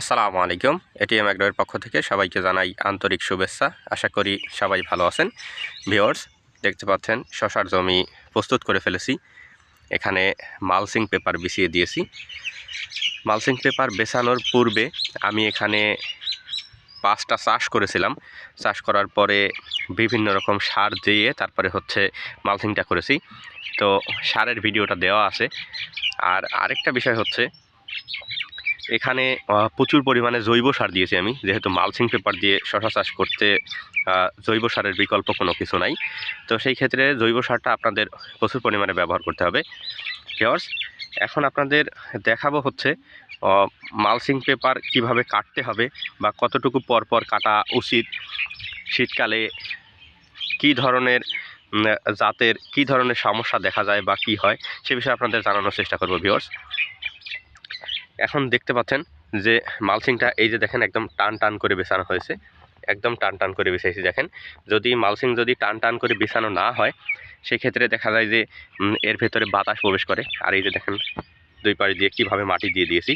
আসসালামু আলাইকুম। এটিএম অ্যাগ্রোয়ের পক্ষ থেকে সবাইকে জানাই আন্তরিক শুভেচ্ছা। আশা করি সবাই ভালো আছেন। ভিওর্স দেখতে পাচ্ছেন শশার জমি প্রস্তুত করে ফেলেছি। এখানে মালসিং পেপার বিছিয়ে দিয়েছি। মালসিং পেপার বেছানোর পূর্বে আমি এখানে পাঁচটা চাষ করেছিলাম। চাষ করার পরে বিভিন্ন রকম সার দিয়ে তারপরে হচ্ছে মালসিংটা করেছি। তো সারের ভিডিওটা দেওয়া আছে। আর আরেকটা বিষয় হচ্ছে এখানে প্রচুর পরিমাণে জৈব সার দিয়েছি আমি। যেহেতু মালসিং পেপার দিয়ে শশা চাষ করতে জৈব সারের বিকল্প কোনো কিছু নাই। তো সেই ক্ষেত্রে জৈব সারটা আপনাদের প্রচুর পরিমাণে ব্যবহার করতে হবে। ভিওর্স এখন আপনাদের দেখাবো হচ্ছে মালসিং পেপার কীভাবে কাটতে হবে বা কতটুকু পর পর কাটা উচিত শীতকালে, কী ধরনের জাতের, কী ধরনের সমস্যা দেখা যায় বা কী হয়, সে বিষয়ে আপনাদের জানানোর চেষ্টা করব ভিওর্স এখন দেখতে পাচ্ছেন যে মালসিংটা এই যে দেখেন একদম টান টান করে বেছানো হয়েছে। একদম টান টান করে বিছাইছি, দেখেন। যদি মালসিং যদি টান টান করে বিছানো না হয়, সেক্ষেত্রে দেখা যায় যে এর ভেতরে বাতাস প্রবেশ করে। আর এই যে দেখেন, দুই পাড়ি দিয়ে কীভাবে মাটি দিয়ে দিয়েছি।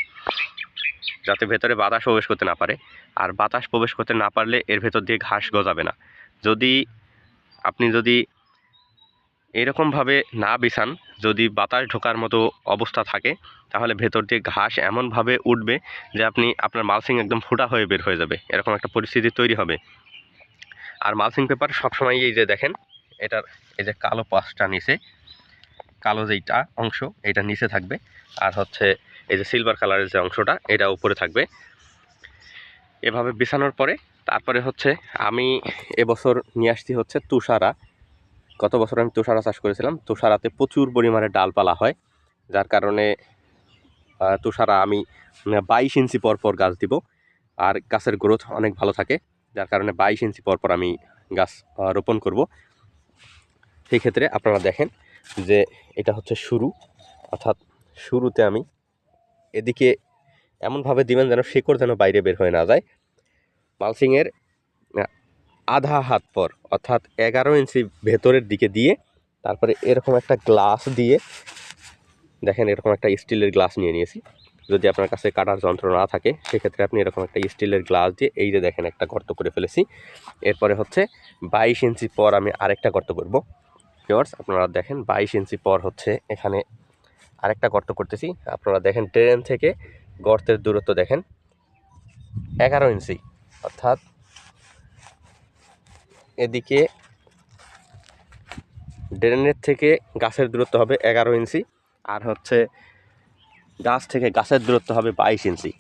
যাতে ভেতরে বাতাস প্রবেশ করতে না পারে। আর বাতাস প্রবেশ করতে না পারলে এর ভেতর দিয়ে ঘাস গজাবে না। যদি আপনি যদি এরকমভাবে না বিছান যদি বাতাস ঢোকার মতো অবস্থা থাকে, তাহলে ভেতর দিয়ে ঘাস এমনভাবে উঠবে যে আপনি, আপনার মালসিং একদম ফোটা হয়ে বের হয়ে যাবে। এরকম একটা পরিস্থিতি তৈরি হবে। আর মালসিং পেপার সবসময় এই যে দেখেন, এটার এই যে কালো পাশটা নিচে, কালো যেইটা অংশ, এটা নিচে থাকবে। আর হচ্ছে এই যে সিলভার কালারের যে অংশটা, এটা উপরে থাকবে। এভাবে বিছানোর পরে, তারপরে হচ্ছে আমি এবছর নিয়ে আসছি হচ্ছে তুষারা। গত বছর আমি তুষারা চাষ করেছিলাম। তুষারাতে প্রচুর পরিমাণে ডালপালা হয়, যার কারণে তুষারা আমি বাইশ ইঞ্চি পর পর গাছ দিব। আর গাছের গ্রোথ অনেক ভালো থাকে, যার কারণে বাইশ ইঞ্চি পর পর আমি গাছ রোপণ করব। সেই ক্ষেত্রে আপনারা দেখেন যে এটা হচ্ছে শুরু, অর্থাৎ শুরুতে আমি এদিকে এমনভাবে দিবেন যেন শেকড় যেন বাইরে বের হয়ে না যায়। মালসিংয়ের আধা হাত পর, অর্থাৎ এগারো ইঞ্চি ভেতরের দিকে দিয়ে, তারপরে এরকম একটা গ্লাস দিয়ে, দেখেন এরকম একটা স্টিলের গ্লাস নিয়ে নিয়েছি। যদি আপনার কাছে কাটার যন্ত্র না থাকে, সেক্ষেত্রে আপনি এরকম একটা স্টিলের গ্লাস দিয়ে এই যে দেখেন একটা গর্ত করে ফেলেছি। এরপরে হচ্ছে বাইশ ইঞ্চি পর আমি আরেকটা গর্ত করব। ভিওয়ার্স আপনারা দেখেন বাইশ ইঞ্চি পর হচ্ছে এখানে আরেকটা গর্ত করতেছি। আপনারা দেখেন ট্রেন থেকে গর্তের দূরত্ব দেখেন, এগারো ইঞ্চি, অর্থাৎ এদিকে ড্রেনের থেকে গাছের দূরত্ব হবে এগারো ইঞ্চি, আর হচ্ছে গাছ থেকে গাছের দূরত্ব হবে বাইশ ইঞ্চি।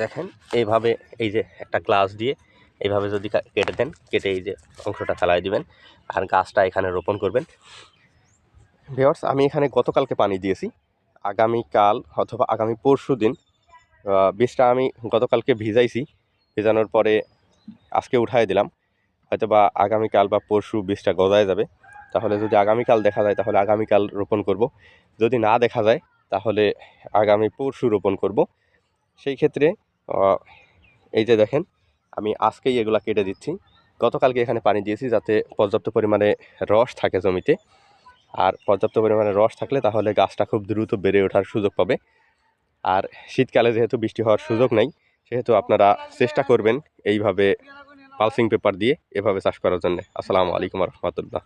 দেখেন, এইভাবে এই যে একটা গ্লাস দিয়ে এইভাবে যদি কেটে দেন, কেটে এই যে অংশটা ফেলাই দিবেন, আর গাছটা এখানে রোপণ করবেন। ভিওর্স আমি এখানে গতকালকে পানি দিয়েছি। আগামীকাল অথবা আগামী পরশু দিন বীজটা আমি গতকালকে ভিজাইছি। ভেজানোর পরে আজকে উঠাই দিলাম। হয়তো বা আগামীকাল বা পরশু বীজটা গজায় যাবে। তাহলে যদি আগামীকাল দেখা যায়, তাহলে আগামীকাল রোপণ করব। যদি না দেখা যায়, তাহলে আগামী পরশু রোপণ করব। সেই ক্ষেত্রে এই যে দেখেন, আমি আজকেই এগুলা কেটে দিচ্ছি। গতকালকে এখানে পানি দিয়েছি যাতে পর্যাপ্ত পরিমাণে রস থাকে জমিতে। আর পর্যাপ্ত পরিমাণে রস থাকলে তাহলে গাছটা খুব দ্রুত বেড়ে ওঠার সুযোগ পাবে। আর শীতকালে যেহেতু বৃষ্টি হওয়ার সুযোগ নাই সেহেতু আপনারা চেষ্টা করবেন এইভাবে পালসিং পেপার দিয়ে এভাবে চাষ করার জন্য। আসসালামু আলাইকুম রহমতুল্লাহ।